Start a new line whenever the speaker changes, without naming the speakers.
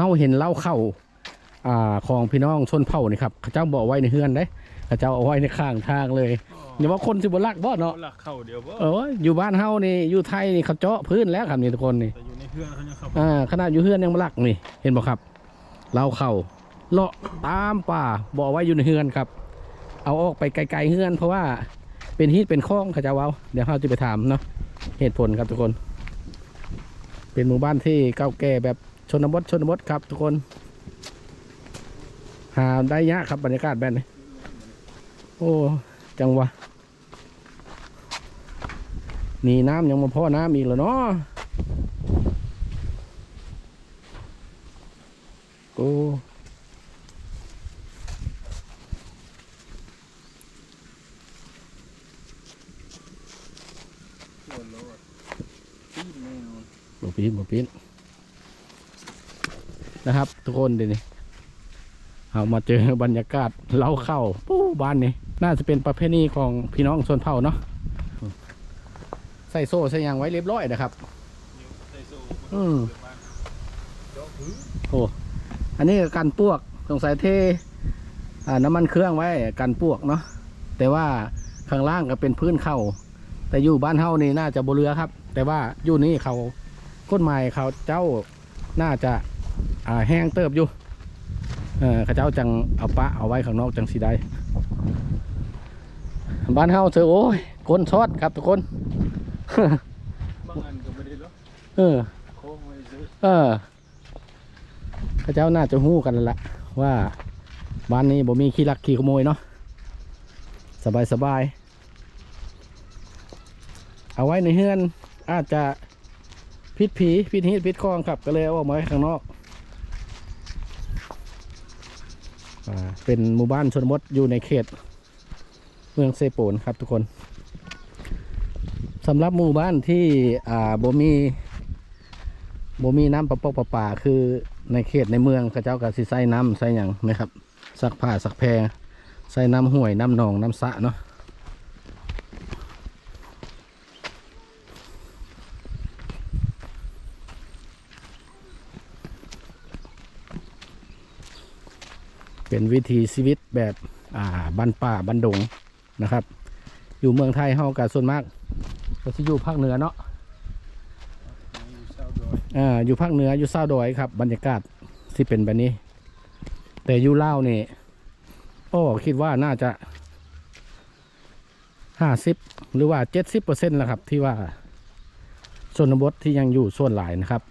เฮาเห็นเล่าเข้าอ่าของพี่น้องชนเผ่านี่ครับเขาเจ้าบอกไว้ในเฮือนเด้เขาเจ้าเอาไว้ในข้างทางเลยอย่าว่าคนสิบ่รักบ่เนาะ
หลักเข้าเดียวบ่
เอออยู่บ้านเฮานี่อยู่ไทยนี่เขาเจาะพื้นแล้วครับนี่ทุกคนนี่
แต่อยู่ในเพื่อนเขายังเข้า
อ่าขนาดอยู่เฮือนยังบ่รักนี่ เห็นบ่ครับเล่าเข้าเลาะตามป่าบ่เอาไว้อยู่ในเฮือนครับ เอาออกไปไกลๆเฮือน เพราะว่าเป็นฮีตเป็นคลองเขาเจะเว้าเดี๋ยวเราจะไปถามเนาะเหตุผลครับทุกคน เป็นหมู่บ้านที่เก่าแก่แบบ ชนบทชนบทครับทุกคน หาได้ยากครับบรรยากาศแบบนี้ โอ้ จังหวะนี่น้ำยังมาพ่อน้ำอีกแล้วเนาะโอ้
ส่วนโลดตีนแน่นอน
บปีนบปี นะครับ ทุกคนเดี๋ยวนี้เอามาเจอบรรยากาศเล่าเข้าปู้บ้านนี้ น่าจะเป็นประเพณีของพี่น้องชนเผ่าเนาะใส่โซ่ใส่ยางไว้เรียบร้อยนะครับอืมโอ้อันนี้กันปวกสงสัยเทอ่น้ำมันเครื่องไว้กันปวกเนาะแต่ว่าข้างล่างก็เป็นพื้นเข่าแต่อยู่บ้านเฮานี่น่าจะบเรือครับ แต่ว่าอยู่นี่เขาก้นไม้เขาเจ้าน่าจะ แห้งเติบอยู่เออเขาเจ้าจังเอาปะเอาไว้ข้างนอกจังสีได้บ้านเฮาเจอโอ้ยก้นชอดครับทุกคนเออเออข้าเจ้าน่าจะหู้กันแล้วละว่าบ้านนี้บ่มีขี้ลักขี้ขโมยเนาะสบายสบายเอาไว้ในเฮือนอาจจะพิษผีพิษฮิตพิษคลองครับก็เลยเอาออกมาไว้ข้างนอกอ่า เป็นหมู่บ้านชนบทอยู่ในเขต เมืองเซโปนครับทุกคนสำหรับหมู่บ้านที่โบ่มีบ่มีน้ำประปกประป่าคือในเขตในเมืองเขาเจ้ากับสิใส่น้ำใส่หยังนะครับ สักผ้าสักแพรใส่น้ำห้วยน้ำหนองน้ำสะเนาะ เป็นวิถีชีวิตแบบอ่าบ้านป่าบ้านดงนะครับ อยู่เมืองไทยเฮากับส่วนมากก็สิอยู่ภาคเหนือเนาะอ่าอยู่ภาคเหนืออยู่เศร้าดอยครับ บรรยากาศที่เป็นแบบนี้ แต่อยู่เล่าวนี่โอ้คิดว่าน่าจะห้าสิบหรือว่าเจ็ดสิบเปอร์เซ็นต์แล้วครับ ที่ว่าชนบทที่ยังอยู่ส่วนหลายนะครับ